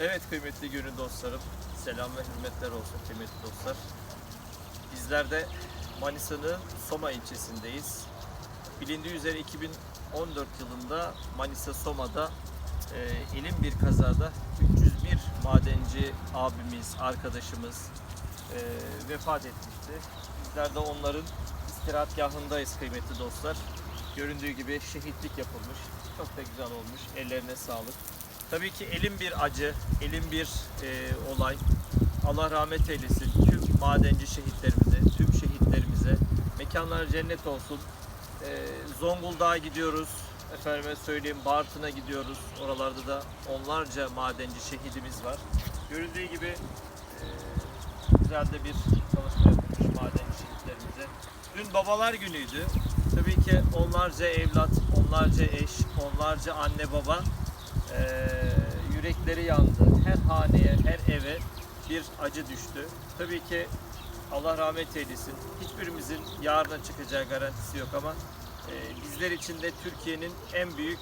Evet kıymetli gönül dostlarım, selam ve hürmetler olsun kıymetli dostlar. Bizler de Manisa'nın Soma ilçesindeyiz. Bilindiği üzere 2014 yılında Manisa Soma'da e, elin bir kazada 301 madenci abimiz, arkadaşımız e, vefat etmişti. Bizler de onların istirahatgahındayız kıymetli dostlar. Göründüğü gibi şehitlik yapılmış. Çok da güzel olmuş. Ellerine sağlık. Tabii ki elim bir acı, elim bir e, olay. Allah rahmet eylesin tüm madenci şehitlerimize, tüm şehitlerimize. Mekanlar cennet olsun. E, Zonguldak'a gidiyoruz. Efendime söyleyeyim Bartın'a gidiyoruz. Oralarda da onlarca madenci şehidimiz var. Görüldüğü gibi e, güzel de bir çalışma yapılmış madenci şehitlerimize. Dün babalar günüydü. Tabii ki onlarca evlat, onlarca eş, onlarca anne baba yürekleri yandı. Her haneye, her eve bir acı düştü. Tabii ki Allah rahmet eylesin. Hiçbirimizin yarına çıkacağı garantisi yok ama eee, bizler için de Türkiye'nin en büyük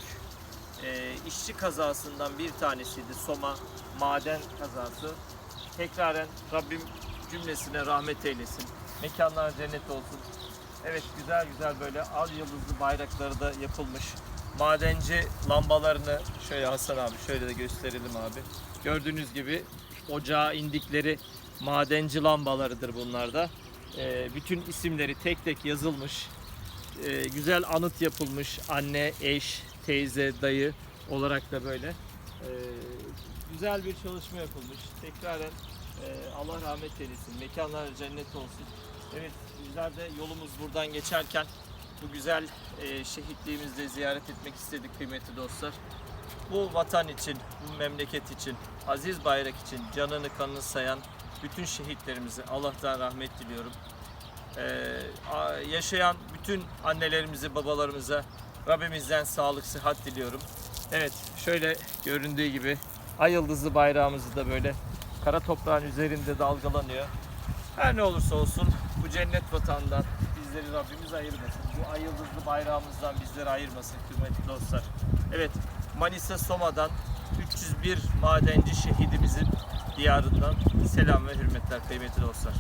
eee, işçi kazasından bir tanesiydi. Soma maden kazası. Tekraren Rabbim cümlesine rahmet eylesin. Mekanlar cennet olsun. Evet güzel güzel böyle al yıldızlı bayrakları da yapılmış. Madenci lambalarını şöyle Hasan abi şöyle de gösterelim abi. Gördüğünüz gibi ocağa indikleri madenci lambalarıdır bunlar da. Ee, bütün isimleri tek tek yazılmış. Ee, güzel anıt yapılmış. Anne, eş, teyze, dayı olarak da böyle. Ee, güzel bir çalışma yapılmış. Tekraren e, Allah rahmet eylesin. Mekanlar cennet olsun. Evet bizler de yolumuz buradan geçerken bu güzel e, şehitliğimizi de ziyaret etmek istedik kıymetli dostlar. Bu vatan için, bu memleket için, aziz bayrak için canını kanını sayan bütün şehitlerimize Allah'tan rahmet diliyorum. Ee, yaşayan bütün annelerimize, babalarımıza Rabbimizden sağlık, sıhhat diliyorum. Evet, şöyle göründüğü gibi ay yıldızlı bayrağımızı da böyle kara toprağın üzerinde dalgalanıyor. Her ne olursa olsun bu cennet vatandan bizleri Rabbimiz ayırmasın. Bu ay yıldızlı bayrağımızdan bizleri ayırmasın kıymetli dostlar. Evet, Manisa Soma'dan 301 madenci şehidimizin diyarından selam ve hürmetler kıymetli dostlar.